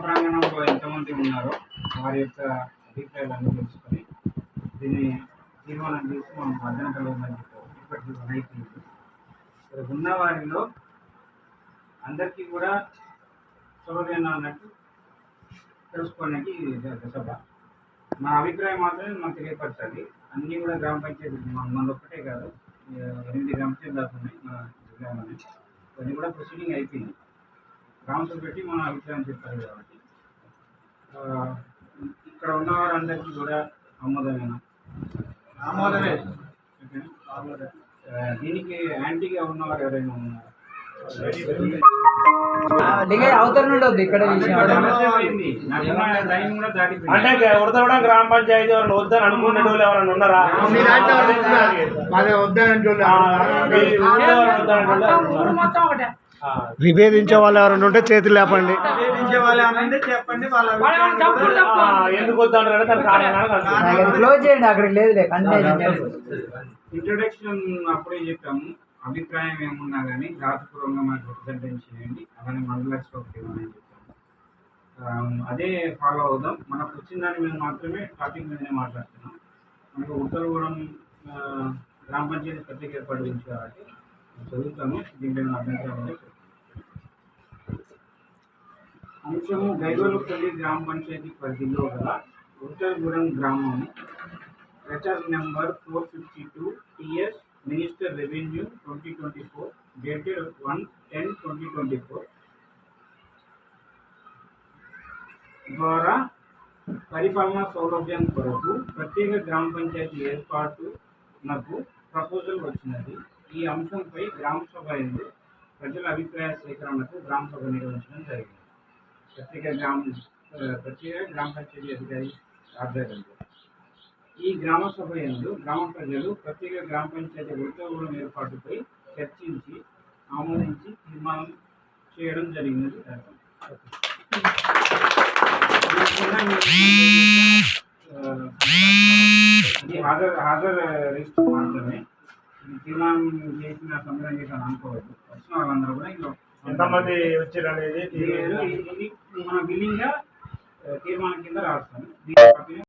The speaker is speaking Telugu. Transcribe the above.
ప్రాంగణంలో ఎంతమంది ఉన్నారో వారి యొక్క అభిప్రాయాలన్నీ తెలుసుకొని దీన్ని తీర్మానం చేసి మనం భద్రత కలగమని ఇప్పటికీ అయిపోయింది ఇక్కడ ఉన్న వారిలో అందరికీ కూడా సౌకర్యం అన్నట్టు తెలుసుకోవడానికి సభ. మా అభిప్రాయం మాత్రమే మనం తెలియపరచాలి. అన్నీ కూడా గ్రామ పంచాయతీ మన ఒక్కటే కాదు. ఎనిమిది గ్రామ పంచాయతీ దాకా ఉన్నాయి మన జిల్లాలోనే కొన్ని కూడా ప్రొసీడింగ్ అయిపోయింది. గ్రామ సభ పెట్టి మన అభిప్రాయం చెప్పారు కాబట్టి. ఆ, ఇక్కడ ఉన్న వారందరికీ కూడా ఆమోదమేనా? ఆమోదమే. దీనికి యాంటీగా ఉన్నవారు ఎవరైనా ఉన్నారా. అంటే ఉడతవడం గ్రామ పంచాయతీ ఎవరైనా వద్దని అనుకునే వాళ్ళు ఎవరైనా ఉన్నారా? వద్దని వద్దని విభేదించే వాళ్ళు ఎవరైనా ఉంటే చేతులు లేపండి. చెప్పండి ఎందుకు. క్లోజ్ చేయండి అక్కడికి లేదులే ఇంట్రొడక్షన్ అప్పుడే చెప్పాము. అభిప్రాయం ఏమున్నా కానీ రాతపూర్వకంగా మనకు రిప్రజెంటేషన్ చేయండి. అలానే మండల స్టోక్ ఇవ్వమని చెప్పాము. అదే ఫాలో అవుదాం. మనకు వచ్చిన దాని మీద మాత్రమే టాపిక్ మీదనే మాట్లాడుతున్నాం. మనకు ఉత్తరగూడెం గ్రామ పంచాయతీ ప్రత్యేక ఏర్పాటు గురించి కాబట్టి చదువుతాను దీంట్లో అభ్యంతరం అంశము గైగోలుపల్లి గ్రామ పంచాయతీ పరిధిలో గల ఉత్తరగూడెం గ్రామం. Letter number four fifty two TS minister revenue twenty twenty four dated one ten twenty twenty four. ద్వారా పరిపాలనా సౌలభ్యం కొరకు ప్రత్యేక గ్రామ పంచాయతీ ఏర్పాటునకు ప్రపోజల్ వచ్చినది. ఈ అంశంపై గ్రామ సభ అయింది. ప్రజల అభిప్రాయ సేకరణకు గ్రామ సభ నిర్వహించడం జరిగింది. ప్రత్యేక గ్రామ ప్రత్యేక గ్రామ పంచాయతీ అధికారి ఆధ్వర్యంలో ఈ గ్రామ సభ ఎందు గ్రామ ప్రజలు ప్రత్యేక గ్రామ పంచాయతీ ఉద్యోగుల ఏర్పాటుపై చర్చించి ఆమోదించి తీర్మానం చేయడం జరిగినది. ఆ, ఇది హాజరు హాజరు రిజిస్టర్ మాత్రమే తీర్మానం చేసిన సంబరం చేసిన అనుకోవద్దు వచ్చిన వాళ్ళందరూ కూడా ఇందులో ఎంతమంది వచ్చారు అనేది మన తీర్మానం కింద రాస్తాను.